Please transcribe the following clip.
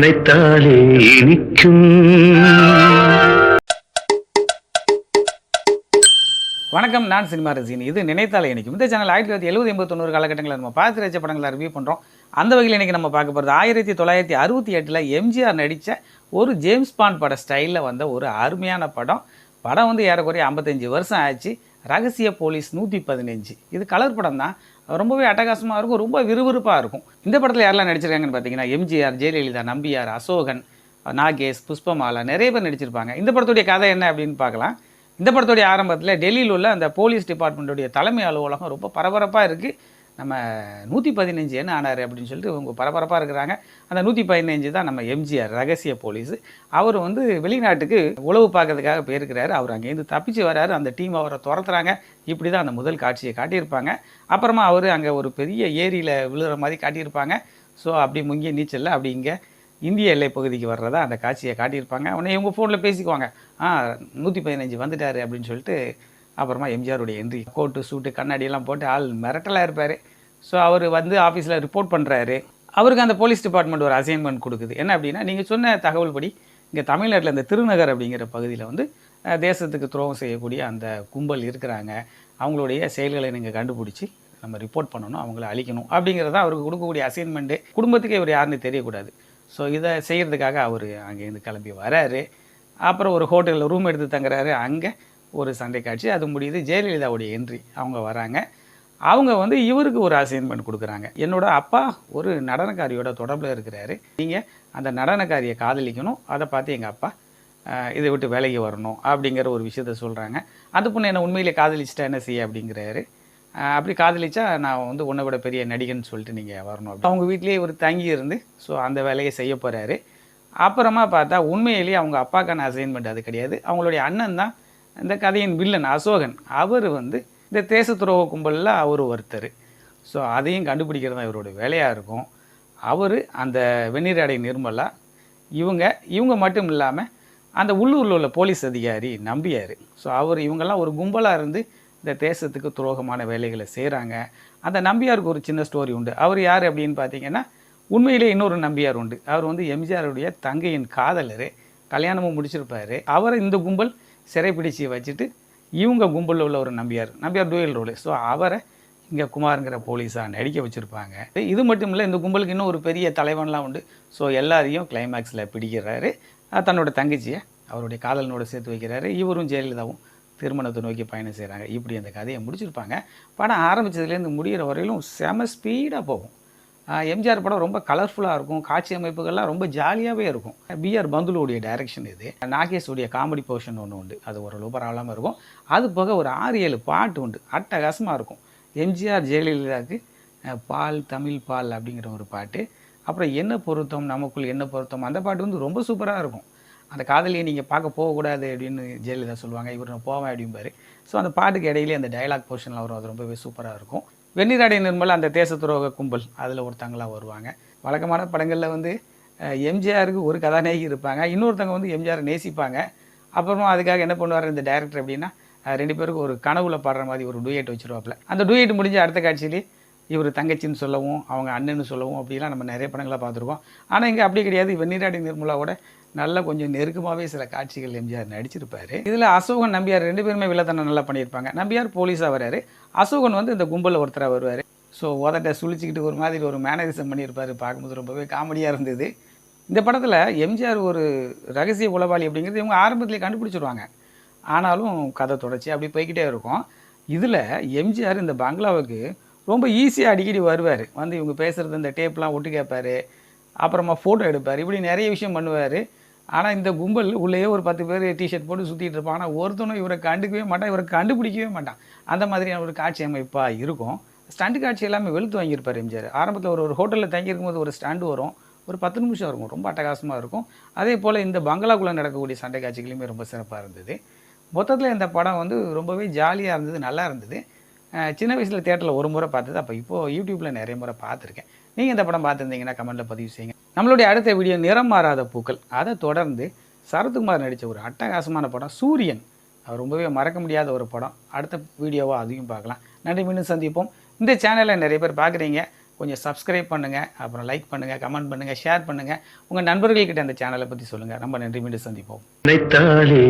நினைத்தாலே இனிக்கும். வணக்கம் நான் சினிமா ரசிகன். இது நினைத்தாலே இணைக்கும் இந்த சேனல் ஆயிரத்தி தொள்ளாயிரத்தி எழுபது எண்பது தொண்ணூறு காலகட்டங்களில் நம்ம பார்த்து வச்ச படங்களை ரிவ்யூ பண்ணுறோம் அந்த வகையில் இன்றைக்கி நம்ம பார்க்க போகிறது ஆயிரத்தி தொள்ளாயிரத்தி அறுபத்தி எட்டில் எம்ஜிஆர் நடித்த ஒரு ஜேம்ஸ் பாண்ட் பட ஸ்டைலில் வந்த ஒரு அருமையான படம். படம் வந்து ஏறக்குறைய ஐம்பத்தஞ்சு வருஷம் ஆச்சு. ரகசிய போலீஸ் நூற்றி பதினஞ்சு. இது கலர் படம் தான் ரொம்பவே அட்டகாசமாக இருக்கும் ரொம்ப விறுவிறுப்பாக இருக்கும். இந்த படத்தில் யாரெல்லாம் நடிச்சிருக்காங்கன்னு பார்த்தீங்கன்னா எம்ஜிஆர் ஜெயலலிதா நம்பியார் அசோகன் நாகேஷ் புஷ்பமாலா நிறைய பேர் நடிச்சிருப்பாங்க. இந்த படத்துடைய கதை என்ன அப்படின்னு பார்க்கலாம். இந்த படத்துடைய ஆரம்பத்தில் டெல்லியில் உள்ள அந்த போலீஸ் டிபார்ட்மெண்ட்டுடைய தலைமை அலுவலகம் ரொம்ப பரபரப்பாக இருக்குது நம்ம நூற்றி பதினஞ்சு என்ன ஆனார் அப்படின்னு சொல்லிட்டு இவங்க பரபரப்பாக இருக்கிறாங்க. அந்த நூற்றி பதினஞ்சு தான் நம்ம எம்ஜிஆர் ரகசிய போலீஸ். அவர் வந்து வெளிநாட்டுக்கு உளவு பார்க்கறதுக்காக போயிருக்கிறாரு. அவர் அங்கேருந்து தப்பிச்சு வராரு. அந்த டீம் அவரை துரத்துறாங்க. இப்படி தான் அந்த முதல் காட்சியை காட்டியிருப்பாங்க. அப்புறமா அவர் அங்கே ஒரு பெரிய ஏரியில் விழுகிற மாதிரி காட்டியிருப்பாங்க. ஸோ அப்படி முங்கிய நீச்சலில் அப்படி இங்கே இந்திய எல்லை பகுதிக்கு வர்றதா அந்த காட்சியை காட்டியிருப்பாங்க. உடனே இவங்க ஃபோனில் பேசிக்குவாங்க. ஆ நூற்றி பதினஞ்சு வந்துட்டார் அப்படின்னு சொல்லிட்டு அப்புறமா எம்ஜிஆருடைய என்ட்ரி கோட்டு சூட்டு கண்ணாடியெல்லாம் போட்டு ஆள் மிரட்டலாக இருப்பார். ஸோ அவர் வந்து ஆஃபீஸில் ரிப்போர்ட் பண்ணுறாரு அவருக்கு அந்த போலீஸ் டிபார்ட்மெண்ட் ஒரு அசைன்மெண்ட் கொடுக்குது. என்ன அப்படின்னா நீங்கள் சொன்ன தகவல் படி இங்கே தமிழ்நாட்டில் இந்த திருநகர் அப்படிங்கிற பகுதியில் வந்து தேசத்துக்கு துரோகம் செய்யக்கூடிய அந்த கும்பல் இருக்கிறாங்க. அவங்களுடைய செயல்களை நீங்கள் கண்டுபிடிச்சி நம்ம ரிப்போர்ட் பண்ணணும் அவங்கள அழிக்கணும் அப்படிங்கிறத அவருக்கு கொடுக்கக்கூடிய அசைன்மெண்ட்டு குடும்பத்துக்கு இவர் யாருன்னு தெரியக்கூடாது. ஸோ இதை செய்கிறதுக்காக அவர் அங்கேருந்து கிளம்பி வராரு. அப்புறம் ஒரு ஹோட்டலில் ரூம் எடுத்து தங்குறாரு. அங்கே ஒரு சண்டை காட்சி அது முடியுது. ஜெயலலிதாவுடைய என்ட்ரி அவங்க வராங்க. அவங்க வந்து இவருக்கு ஒரு அசைன்மெண்ட் கொடுக்குறாங்க. என்னோட அப்பா ஒரு நடனக்காரியோட தொடர்பில் இருக்கிறாரு. நீங்கள் அந்த நடனக்காரியை காதலிக்கணும். அதை பார்த்து எங்கள் அப்பா இதை விட்டு வேலைக்கு வரணும் அப்படிங்கிற ஒரு விஷயத்த சொல்கிறாங்க அந்த பொண்ணு என்ன உண்மையிலே காதலிச்சிட்டா என்ன செய்ய அப்படிங்கிறாரு. அப்படி காதலிச்சா நான் வந்து உன்னை விட பெரிய நடிகன்னு சொல்லிட்டு நீங்கள் வரணும் அப்படி. அவங்க வீட்லேயே ஒரு தங்கி இருந்து ஸோ அந்த வேலையை செய்ய போகிறாரு அப்புறமா பார்த்தா உண்மையிலேயே அவங்க அப்பாக்கான அசைன்மெண்ட் அது கிடையாது. அவங்களுடைய அண்ணன் தான் இந்த கதையின் வில்லன் அசோகன் அவர் வந்து இந்த தேச துரோக கும்பலில் அவர் ஒருத்தர். ஸோ அதையும் கண்டுபிடிக்கிறது தான் இவரோட வேலையாக இருக்கும். அவர் அந்த வெந்நீராடை நிர்மலா இவங்க இவங்க மட்டும் இல்லாமல் அந்த உள்ளூரில் உள்ள போலீஸ் அதிகாரி நம்பியார். ஸோ அவர் இவங்கெல்லாம் ஒரு கும்பலாக இருந்து இந்த தேசத்துக்கு துரோகமான வேலைகளை செய்கிறாங்க அந்த நம்பியாருக்கு ஒரு சின்ன ஸ்டோரி உண்டு. அவர் யார் அப்படின்னு பார்த்தீங்கன்னா உண்மையிலே இன்னொரு நம்பியார் உண்டு. அவர் வந்து எம்ஜிஆருடைய தங்கையின் காதலர். கல்யாணமும் முடிச்சிருப்பார். அவர் இந்த கும்பல் சிறைப்பிடிச்சு வச்சுட்டு இவங்க கும்பலில் உள்ள ஒரு Nambiar. Nambiar dual role so அவரை இங்கே குமாருங்கிற போலீஸாக நடிக்க வச்சுருப்பாங்க. இது மட்டும் இல்லை இந்த கும்பலுக்கு இன்னும் ஒரு பெரிய தலைவன்லாம் உண்டு. ஸோ எல்லாரையும் கிளைமேக்ஸில் பிடிக்கிறாரு. தன்னோட தங்கச்சியை அவருடைய காதலனோட சேர்த்து வைக்கிறாரு. இவரும் ஜெயலலிதாவும் திருமணத்தை நோக்கி பயணம் செய்கிறாங்க இப்படி அந்த கதையை முடிச்சிருப்பாங்க. படம் ஆரம்பிச்சதுலேருந்து முடிகிற வரையிலும் செம ஸ்பீடாக போகும். எம்ஜிஆர் படம் ரொம்ப கலர்ஃபுல்லாக இருக்கும். காட்சி அமைப்புகள்லாம் ரொம்ப ஜாலியாகவே இருக்கும். பிஆர் பந்துலுடைய டைரக்ஷன் இது. நாகேஷுடைய காமெடி போர்ஷன் ஒன்று உண்டு. அது ஓரளவு பரவாயில்லாமல் இருக்கும். அது போக ஒரு ஆறு ஏழு பாட்டு உண்டு. அட்டகாசமாக இருக்கும். எம்ஜிஆர் ஜெயலலிதாவுக்கு பால் தமிழ் பால் அப்படிங்கிற ஒரு பாட்டு. அப்புறம் என்ன பொருத்தம் நமக்குள் என்ன பொருத்தம் அந்த பாட்டு வந்து ரொம்ப சூப்பராக இருக்கும். அந்த காதலியை நீங்கள் பார்க்க போகக்கூடாது அப்படின்னு ஜெயலலிதா சொல்லுவாங்க. இவர் நான் போவேன் அப்படிம்பாரு. ஸோ அந்த பாட்டுக்கு இடையிலே அந்த டயலாக் போர்ஷனில் வரும். அது ரொம்பவே சூப்பராக இருக்கும். வெந்நீராடை நிர்மல் அந்த தேச துரோக கும்பல். அதில் ஒருத்தங்களாக வருவாங்க. வழக்கமான படங்களில் வந்து எம்ஜிஆருக்கு ஒரு கதாநாயகி இருப்பாங்க. இன்னொருத்தவங்க வந்து எம்ஜிஆரை நேசிப்பாங்க. அப்புறமா அதுக்காக என்ன பண்ணுவார் இந்த டைரக்டர் அப்படின்னா ரெண்டு பேருக்கு ஒரு கனவுல பாடுற மாதிரி ஒரு டூயட் வச்சுருவாப்புல. அந்த டூயட் முடிஞ்ச அடுத்த காட்சியிலே இவர் தங்கச்சின்னு சொல்லவும் அவங்க அண்ணன்னு சொல்லவும் அப்படிலாம் நம்ம நிறைய படங்களை பார்த்துருக்கோம். ஆனால் இங்கே அப்படி கிடையாது. வெந்நீராடி நிர்மலாவோட நல்ல கொஞ்சம் நெருக்கமாகவே சில காட்சிகள் எம்ஜிஆர் நடிச்சிருப்பார். இதில் அசோகன் நம்பியார் ரெண்டு பேருமே வில்லத்தனம் நல்லா பண்ணியிருப்பாங்க. நம்பியார் போலீஸாக வராரு. அசோகன் வந்து இந்த கும்பலில் ஒருத்தராக வருவார். ஸோ உதட்ட சுழிச்சிக்கிட்டு ஒரு மாதிரி ஒரு மேனரிசம் பண்ணியிருப்பார் பார்க்கும்போது ரொம்பவே காமெடியாக இருந்தது. இந்த படத்தில் எம்ஜிஆர் ஒரு ரகசிய உளவாளி அப்படிங்கிறது இவங்க ஆரம்பத்திலே கண்டுபிடிச்சிருவாங்க. ஆனாலும் கதை தொடர்ச்சி அப்படி போய்கிட்டே இருக்கும். இதில் எம்ஜிஆர் இந்த பங்களாவுக்கு ரொம்ப ஈஸியாக அடிக்கடி வருவார். வந்து இவங்க பேசுகிறது இந்த டேப்லாம் ஒட்டு கேட்பார் அப்புறமா ஃபோட்டோ எடுப்பார். இப்படி நிறைய விஷயம் பண்ணுவார். ஆனால் இந்த கும்பல் உள்ளேயே ஒரு பத்து பேர் டிஷர்ட் போட்டு சுற்றிட்டு இருப்பான். ஆனால் ஒருத்தனும் இவரை கண்டுக்கவே மாட்டான். இவரை கண்டுபிடிக்கவே மாட்டான். அந்த மாதிரியான ஒரு காட்சி அமைப்பாக இருக்கும். ஸ்டண்ட் காட்சி எல்லாமே வெளுத்து வாங்கியிருப்பார் எம்ஜிஆர். ஆரம்பத்தில் ஒரு ஒரு ஹோட்டலில் தங்கியிருக்கும் போது ஒரு ஸ்டாண்டு வரும். ஒரு பத்து நிமிஷம் இருக்கும். ரொம்ப அட்டகாசமாக இருக்கும். அதே போல் இந்த பங்களாக்குள்ளே நடக்கக்கூடிய சண்டை காட்சிகளுமே ரொம்ப சிறப்பாக இருந்தது. மொத்தத்தில் இந்த படம் வந்து ரொம்பவே ஜாலியாக இருந்தது நல்லா இருந்தது. சின்ன வயசில் தேட்டரில் ஒரு முறை பார்த்தது. அப்போ இப்போது யூடியூப்பில் நிறைய முறை பார்த்துருக்கேன். நீங்கள் இந்த படம் பார்த்துருந்தீங்கன்னா கமெண்ட்டில் பதிவு செய்யுங்க. நம்மளுடைய அடுத்த வீடியோ நிறம் மாறாத பூக்கள். அதை தொடர்ந்து சரத்குமார் நடித்த ஒரு அட்டகாசமான படம் சூரியன். அது ரொம்பவே மறக்க முடியாத ஒரு படம். அடுத்த வீடியோவாக அதையும் பார்க்கலாம். நன்றி மீண்டும் சந்திப்போம். இந்த சேனலை நிறைய பேர் பார்க்குறீங்க. கொஞ்சம் சப்ஸ்கிரைப் பண்ணுங்கள் அப்புறம் லைக் பண்ணுங்கள் கமெண்ட் பண்ணுங்கள் ஷேர் பண்ணுங்கள் உங்கள் நண்பர்கள்கிட்ட அந்த சேனலை பற்றி சொல்லுங்கள் ரொம்ப நன்றி மீண்டும் சந்திப்போம். நினைத்தாலே